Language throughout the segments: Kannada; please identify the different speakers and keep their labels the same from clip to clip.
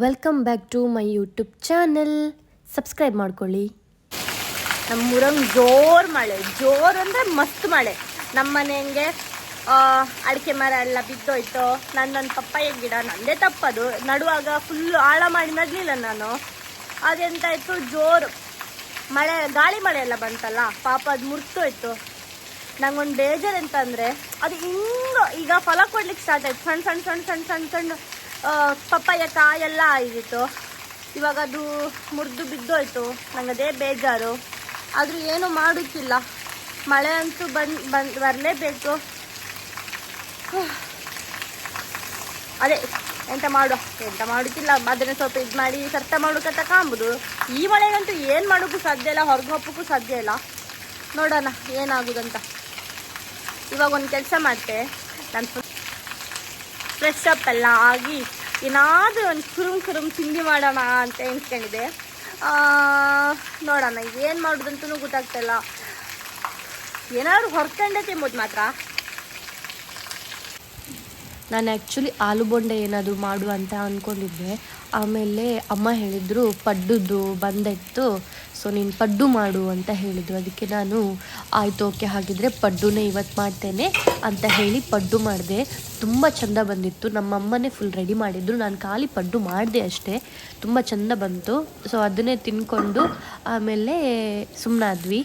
Speaker 1: Welcome back to my YouTube channel subscribe ಮಾಡ್ಕೊಳ್ಳಿ.
Speaker 2: ನಮ್ಮ ಊರಂಗ್ ಜೋರ್ ಮಳೆ, ಜೋರ್ ಅಂದ್ರೆ ಮಸ್ತ್ ಮಳೆ. ನಮ್ಮ ಮನೆ ಹಂಗೆ ಅಡಿಕೆ ಮರ ಎಲ್ಲ ಬಿದ್ದೋಯ್ತು. ನನ್ನ ಪಪ್ಪಾಯ ಗಿಡ, ನಂದೇ ತಪ್ಪದು. ನಡುವಾಗ ಫುಲ್ ಆಳ ಮಾಡಿ ನಡ್ಲಿಲ್ಲ ನಾನು. ಅದೆಂತಾಯ್ತು? ಜೋರು ಮಳೆ, ಗಾಳಿ ಮಳೆ ಎಲ್ಲ ಬಂತಲ್ಲ, ಪಾಪ ಅದು ಮುರ್ತೋಯ್ತು. ನಂಗೊಂದು ಬೇಜಾರು ಅಂತಂದ್ರೆ ಅದು ಹಿಂಗ, ಈಗ ಫಲ ಕೊಡ್ಲಿಕ್ಕೆ ಸ್ಟಾರ್ಟ್ ಆಯ್ತು. ಸಣ್ಣ ಸಣ್ಣ ಸಣ್ಣ ಸಣ್ಣ ಸಣ್ಣ ಸಣ್ಣ ಪಪ್ಪಾಯ ಕಾಯೆಲ್ಲ ಆಗಿತ್ತು. ಇವಾಗ ಅದು ಮುರಿದು ಬಿದ್ದೋಯ್ತು. ನಂಗೆ ಅದೇ ಬೇಜಾರು. ಆದರೂ ಏನು ಮಾಡೋಕ್ಕಿಲ್ಲ ಮಳೆ ಅಂತೂ ಬಂದ್, ಬಂದು, ಬರಲೇಬೇಕು. ಅದೇ, ಎಂತ ಮಾಡುವ ಎಂತ ಮಾಡೋಕ್ಕಿಲ್ಲ ಅದನ್ನು ಸ್ವಲ್ಪ ಇದು ಮಾಡಿ, ಸರ್ತ ಮಾಡೋಕಂತ ಕಾಂಬುದು. ಈ ಮಳೆಗಂತೂ ಏನು ಮಾಡೋಕ್ಕೂ ಸಾಧ್ಯ ಇಲ್ಲ, ಹೊರಗೆ ಹೋಗೋಕ್ಕೂ ಸಾಧ್ಯ ಇಲ್ಲ. ನೋಡೋಣ, ಏನಾಗುದಂತ. ಇವಾಗ ಒಂದು ಕೆಲಸ ಮಾಡ್ತೆ. ನಾನು ಫ್ರೆಶ್ ಅಪ್ ಎಲ್ಲ ಆಗಿ ಏನಾದರೂ ಒಂದು ಕುರುಮ್ ಕುರುಮ್ ತಿಂಡಿ ಮಾಡೋಣ ಅಂತ ಎಣಿಸ್ಕೊಂಡಿದ್ದೆ. ನೋಡೋಣ ಏನು ಮಾಡೋದಂತೂ ಗೊತ್ತಾಗ್ತಿಲ್ಲ ಏನಾದ್ರು ಹೊರ್ಕೊಂಡೆ ತಿಂಬೋದು ಮಾತ್ರ.
Speaker 1: ನಾನು ಆ್ಯಕ್ಚುಲಿ ಆಲೂ ಬೊಂಡೆ ಏನಾದರೂ ಮಾಡು ಅಂತ ಅಂದ್ಕೊಂಡಿದ್ದೆ ಆಮೇಲೆ ಅಮ್ಮ ಹೇಳಿದರು ಪಡ್ಡದ್ದು ಬಂದಿತ್ತು ಸೊ ನೀನು ಪಡ್ಡು ಮಾಡು ಅಂತ ಹೇಳಿದರು. ಅದಕ್ಕೆ ನಾನು, ಆಯಿತು, ಓಕೆ, ಹಾಗಿದ್ರೆ ಪಡ್ಡುನೇ ಇವತ್ತು ಮಾಡ್ತೇನೆ ಅಂತ ಹೇಳಿ ಪಡ್ಡು ಮಾಡಿದೆ. ತುಂಬ ಚೆಂದ ಬಂದಿತ್ತು. ನಮ್ಮ ಅಮ್ಮನೇ ಫುಲ್ ರೆಡಿ ಮಾಡಿದ್ರು. ನಾನು ಖಾಲಿ ಪಡ್ಡು ಮಾಡಿದೆ ಅಷ್ಟೇ. ತುಂಬ ಚೆಂದ ಬಂತು. ಸೊ ಅದನ್ನೇ ತಿನ್ಕೊಂಡು ಆಮೇಲೆ ಸುಮ್ಮನಾದ್ವಿ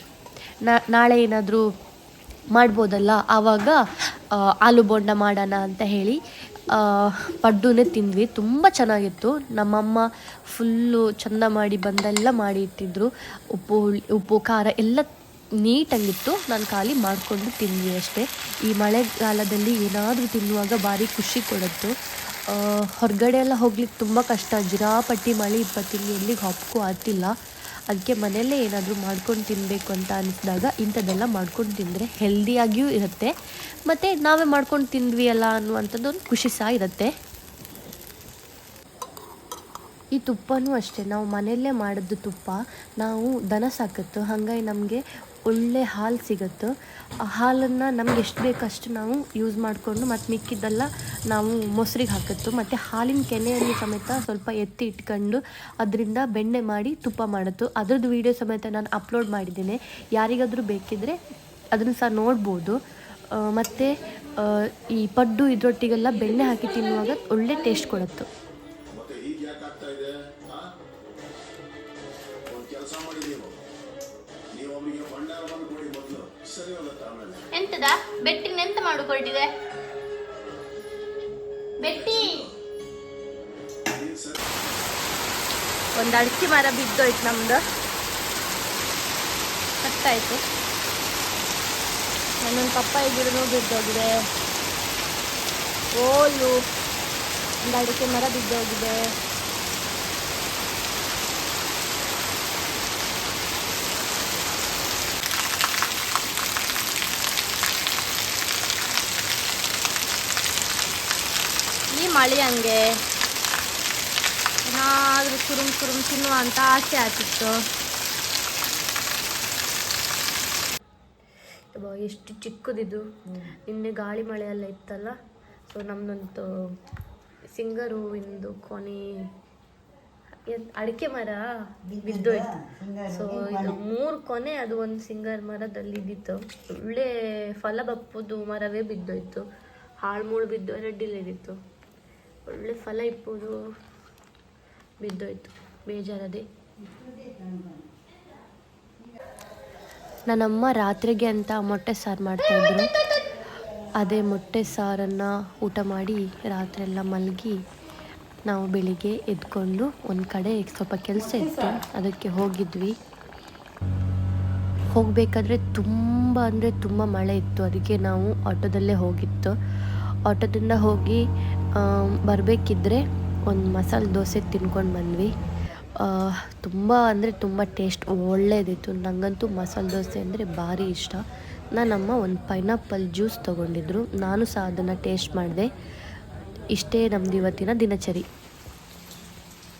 Speaker 1: ನಾಳೆ ಏನಾದರೂ ಮಾಡ್ಬೋದಲ್ಲ? ಆವಾಗ ಆಲೂ ಬೋಂಡ ಮಾಡೋಣ ಅಂತ ಹೇಳಿ ಪಡ್ಡುನೇ ತಿಂದ್ವಿ. ತುಂಬ ಚೆನ್ನಾಗಿತ್ತು. ನಮ್ಮಮ್ಮ ಫುಲ್ಲು ಚಂದ ಮಾಡಿ ಬಂದೆಲ್ಲ ಮಾಡಿ ಇಟ್ಟಿದ್ರು. ಉಪ್ಪು ಉಪ್ಪು, ಖಾರ ಎಲ್ಲ ನೀಟಾಗಿತ್ತು. ನಾನು ಖಾಲಿ ಮಾಡಿಕೊಂಡು ತಿಂದ್ವಿ ಅಷ್ಟೇ. ಈ ಮಳೆಗಾಲದಲ್ಲಿ ಏನಾದರೂ ತಿನ್ನುವಾಗ ಭಾರಿ ಖುಷಿ ಕೊಡುತ್ತು. ಹೊರಗಡೆ ಎಲ್ಲ ಹೋಗ್ಲಿಕ್ಕೆ ತುಂಬ ಕಷ್ಟ. ಜಿರಾಪಟ್ಟಿ, ಮಳೆ ಇಪ್ಪತ್ತಿಲ್ಲಿ ಎಲ್ಲಿಗೆ ಹಬ್ಬಕ್ಕೂ ಆಗ್ತಿಲ್ಲ. ಅದಕ್ಕೆ ಮನೆಯಲ್ಲೇ ಏನಾದರೂ ಮಾಡ್ಕೊಂಡು ತಿನ್ನಬೇಕು ಅಂತ ಅನಿಸಿದಾಗ ಇಂಥದ್ದೆಲ್ಲ ಮಾಡ್ಕೊಂಡು ತಿಂದರೆ ಹೆಲ್ದಿಯಾಗಿಯೂ ಇರುತ್ತೆ. ಮತ್ತು ನಾವೇ ಮಾಡ್ಕೊಂಡು ತಿಂದ್ವಿ ಅಲ್ಲ ಅನ್ನುವಂಥದ್ದು ಒಂದು ಖುಷಿ ಸಹ ಇರುತ್ತೆ. ಈ ತುಪ್ಪನೂ ಅಷ್ಟೇ, ನಾವು ಮನೆಯಲ್ಲೇ ಮಾಡಿದ್ದು ತುಪ್ಪ, ನಾವು ದನ ಸಾಕತ್ತು, ಹಾಗಾಗಿ ನಮಗೆ ಒಳ್ಳೆ ಹಾಲು ಸಿಗುತ್ತೆ. ಆ ಹಾಲನ್ನು ನಮ್ಗೆ ಎಷ್ಟು ಬೇಕಷ್ಟು ನಾವು ಯೂಸ್ ಮಾಡಿಕೊಂಡು ಮತ್ತು ಮಿಕ್ಕಿದ್ದೆಲ್ಲ ನಾವು ಮೊಸರಿಗೆ ಹಾಕತ್ತು ಮತ್ತು ಹಾಲಿನ ಕೆನೆಯಲ್ಲಿ ಸಮೇತ ಸ್ವಲ್ಪ ಎತ್ತಿ ಇಟ್ಕೊಂಡು ಅದರಿಂದ ಬೆಣ್ಣೆ ಮಾಡಿ ತುಪ್ಪ ಮಾಡತ್ತು ಅದ್ರದ್ದು ವೀಡಿಯೋ ಸಮೇತ ನಾನು ಅಪ್ಲೋಡ್ ಮಾಡಿದ್ದೇನೆ. ಯಾರಿಗಾದರೂ ಬೇಕಿದ್ದರೆ ಅದನ್ನು ಸಹ ನೋಡ್ಬೋದು. ಮತ್ತು ಈ ಪಡ್ಡು ಇದರೊಟ್ಟಿಗೆಲ್ಲ ಬೆಣ್ಣೆ ಹಾಕಿ ತಿನ್ನುವಾಗ ಒಳ್ಳೆ ಟೇಸ್ಟ್ ಕೊಡುತ್ತೆ.
Speaker 2: ಎಂತದ? ಬೆಟ್ಟಿನ ಎಂತ ಮಾಡಿಕೊಟ್ಟಿದೆ ಬೆಟ್ಟಿ! ಒಂದು ಅಡಿಕೆ ಮರ ಬಿದ್ದೋಯ್ತು ನಮ್ದು. ಕಟ್ಟಾಯ್ತು. ನನ್ನೊಂದು ಪಪ್ಪಾಯಿ ಗಿಡನೂ ಬಿದ್ದೋಗಿದೆ. ಓಲು ಒಂದು ಅಡಿಕೆ ಮರ ಬಿದ್ದೋಗಿದೆ. ಮಳೆ ಹಂಗೆ. ಏನಾದರೂ ಕುರುಮ್ ಕುರುಮ್ ತಿನ್ನುವ ಅಂತ ಆಸೆ ಆಗ್ತಿತ್ತು.
Speaker 1: ಎಷ್ಟು ಚಿಕ್ಕದಿದು. ನಿನ್ನೆ ಗಾಳಿ ಮಳೆ ಎಲ್ಲ ಇತ್ತಲ್ಲ ಸೊ ನಮ್ದೊಂದು ಸಿಂಗರ್ ಹೂವಿಂದು ಕೊನೆ ಅಡಿಕೆ ಮರ ಬಿದ್ದೋಯ್ತು. ಸೊ ಇದು ಮೂರು ಕೊನೆ ಅದು ಒಂದು ಸಿಂಗರ್ ಮರದಲ್ಲಿ ಇದ್ದಿತ್ತು ಒಳ್ಳೆ ಫಲ ಬಪ್ಪದು ಮರವೇ ಬಿದ್ದೋಯ್ತು. ಹಾಳ್ಮೂಳು ಬಿದ್ದು ಅಡ್ಡಿಲೇದಿತ್ತು ಒಳ್ಳೆ ಫಲ ಇಪ್ಪುದು ಬಿದ್ದೋಯ್ತು, ಬೇಜಾರದೆ. ನನ್ನಮ್ಮ ರಾತ್ರಿಗೆ ಅಂತ ಮೊಟ್ಟೆ ಸಾರು ಮಾಡ್ತಾಯಿದ್ರು ಅದೇ ಮೊಟ್ಟೆ ಸಾರನ್ನು ಊಟ ಮಾಡಿ ರಾತ್ರಿ ಎಲ್ಲ ಮಲಗಿ ನಾವು ಬೆಳಿಗ್ಗೆ ಎದ್ಕೊಂಡು ಒಂದು ಕಡೆ ಸ್ವಲ್ಪ ಕೆಲಸ ಇತ್ತು, ಅದಕ್ಕೆ ಹೋಗಿದ್ವಿ. ಹೋಗಬೇಕಾದ್ರೆ ತುಂಬ ಅಂದರೆ ತುಂಬ ಮಳೆ ಇತ್ತು, ಅದಕ್ಕೆ ನಾವು ಆಟೋದಲ್ಲೇ ಹೋಗಿತ್ತು. ಆಟೋದಿಂದ ಹೋಗಿ ಬರಬೇಕಿದ್ರೆ ಒಂದು ಮಸಾಲೆ ದೋಸೆ ತಿನ್ಕೊಂಡು ಬಂದ್ವಿ. ತುಂಬ ಅಂದರೆ ತುಂಬ ಟೇಸ್ಟ್ ಒಳ್ಳೆಯದಿತ್ತು ನನಗಂತೂ ಮಸಾಲೆ ದೋಸೆ ಅಂದರೆ ಭಾರಿ ಇಷ್ಟ. ನನ್ನಮ್ಮ ಒಂದು ಪೈನಾಪಲ್ ಜ್ಯೂಸ್ ತೊಗೊಂಡಿದ್ರು. ನಾನು ಸಹ ಅದನ್ನು ಟೇಸ್ಟ್ ಮಾಡಿದೆ. ಇಷ್ಟೇ ನಮ್ದು ಇವತ್ತಿನ ದಿನಚರಿ.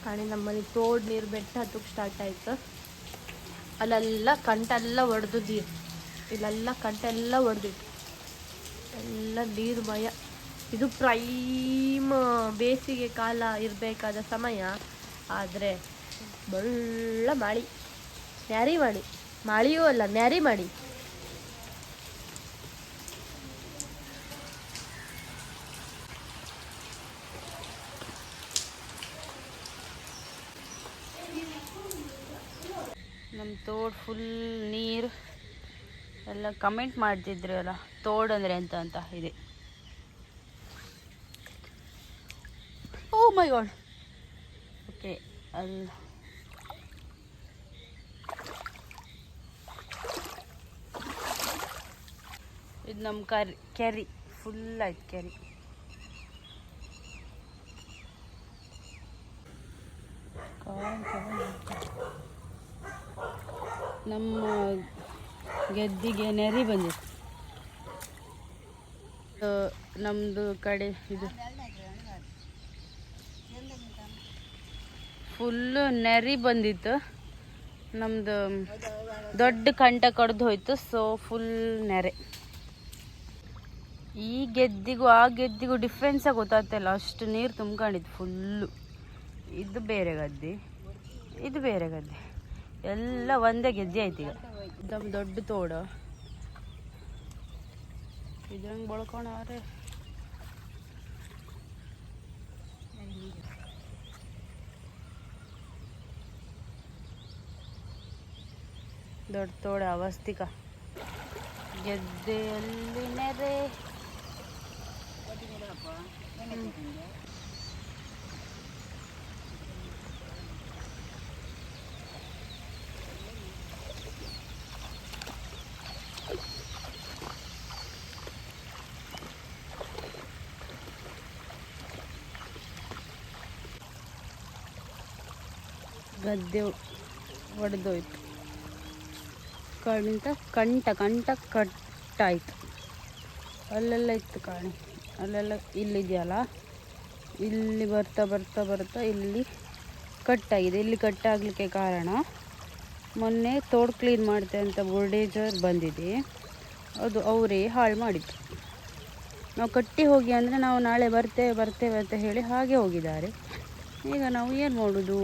Speaker 2: ಕಾಣಿ, ನಮ್ಮಲ್ಲಿ ತೋಡ್ ನೀರು ಬೆಟ್ಟ ಹತ್ತಕ್ಕೆ ಸ್ಟಾರ್ಟ್ ಆಯಿತು. ಅಲ್ಲೆಲ್ಲ ಕಂಟೆಲ್ಲ ಒಡೆದು ನೀರು ಇಲ್ಲೆಲ್ಲ ಕಂಟೆಲ್ಲ ಒಡೆದಿತ್ತು. ಎಲ್ಲ ನೀರು ಮಯ
Speaker 1: ಇದು ಪ್ರೈಮ್, ಬೇಸಿಗೆ ಕಾಲ ಇರಬೇಕಾದ ಸಮಯ. ಆದರೆ ಬಳ್ಳ ಮಳಿ. ನ್ಯಾರಿ ಮಾಡಿ. ಮಾಳಿಯೂ ಅಲ್ಲ, ನ್ಯಾರಿ ಮಾಡಿ.
Speaker 3: ನಮ್ಮ ತೋಡ್ ಫುಲ್ ನೀರು ಎಲ್ಲ ಕಮೆಂಟ್ ಮಾಡ್ತಿದ್ರು ಅಲ್ಲ ತೋಡ್ ಅಂದರೆ ಎಂತ ಅಂತ ಇದೆ. ಮೈ ಗಾಡ್ ಓಕೆ ಅದು ಇದು ನಮ್ಮ ಕರಿ, ಕೆರಿ ಫುಲ್ ಆಯ್ತು ಕೆರಿ. ನಮ್ಮ ಗೆದ್ದಿಗೆ ನೆರಿ ಬಂದಿತ್ತು ನಮ್ಮದು ಕಡೆ ಇದು. ಫುಲ್ಲು ನೆರಿ ಬಂದಿತ್ತು. ನಮ್ದು ದೊಡ್ಡ ಕಂಟ ಕಡ್ದು ಹೋಯ್ತು ಸೊ ಫುಲ್ ನೆರೆ. ಈ ಗೆದ್ದಿಗೂ, ಆ ಗೆದ್ದಿಗೂ ಡಿಫ್ರೆನ್ಸ್ ಗೊತ್ತಾಗ್ತಾ ಇಲ್ಲ ಅಷ್ಟು ನೀರು ತುಂಬ್ಕೊಂಡಿತ್ತು ಫುಲ್ಲು ಇದು ಬೇರೆ ಗದ್ದೆ. ಇದು ಬೇರೆ ಗದ್ದೆ. ಎಲ್ಲ ಒಂದೇ ಗೆದ್ದೆ ಆಯ್ತು ಈಗ. ನಮ್ಮ ದೊಡ್ಡ ತೋಡ. ಇದ್ರಂಗೆ ಬಳ್ಕೊಂಡವ್ರೆ ದೊಡ್ಡ ತೋಡ ಅವಸ್ತಿಕ ಗೆದ್ದೆಯಲ್ಲಿ ನೆರೆ ಗದ್ದೆ ಒಡೆದೋಯ್ತು ಕಂಟ ಕಂಟ ಕಂಟ ಕಟ್ಟಾಯಿತು. ಅಲ್ಲೆಲ್ಲ ಇತ್ತು ಕಾಣಿ. ಅಲ್ಲೆಲ್ಲ ಇಲ್ಲಿದೆಯಲ್ಲ? ಇಲ್ಲಿ ಬರ್ತಾ ಬರ್ತಾ ಬರ್ತಾ ಇಲ್ಲಿ ಕಟ್ಟಾಗಿದೆ. ಇಲ್ಲಿ ಕಟ್ಟಾಗಲಿಕ್ಕೆ ಕಾರಣ ಮೊನ್ನೆ ತೋಡು ಕ್ಲೀನ್ ಮಾಡ್ತೆ ಅಂತ ಬುಲ್ಡೇಜರ್ ಬಂದಿದೆ. ಅದು ಅವರೇ ಹಾಳು ಮಾಡಿತ್ತು ನಾವು ಕಟ್ಟಿ ಹೋಗಿ ಅಂದರೆ ನಾವು ನಾಳೆ ಬರ್ತೇವೆ ಬರ್ತೇವೆ ಅಂತ ಹೇಳಿ ಹಾಗೆ ಹೋಗಿದ್ದಾರೆ. ಈಗ ನಾವು ಏನು ಮಾಡೋದು?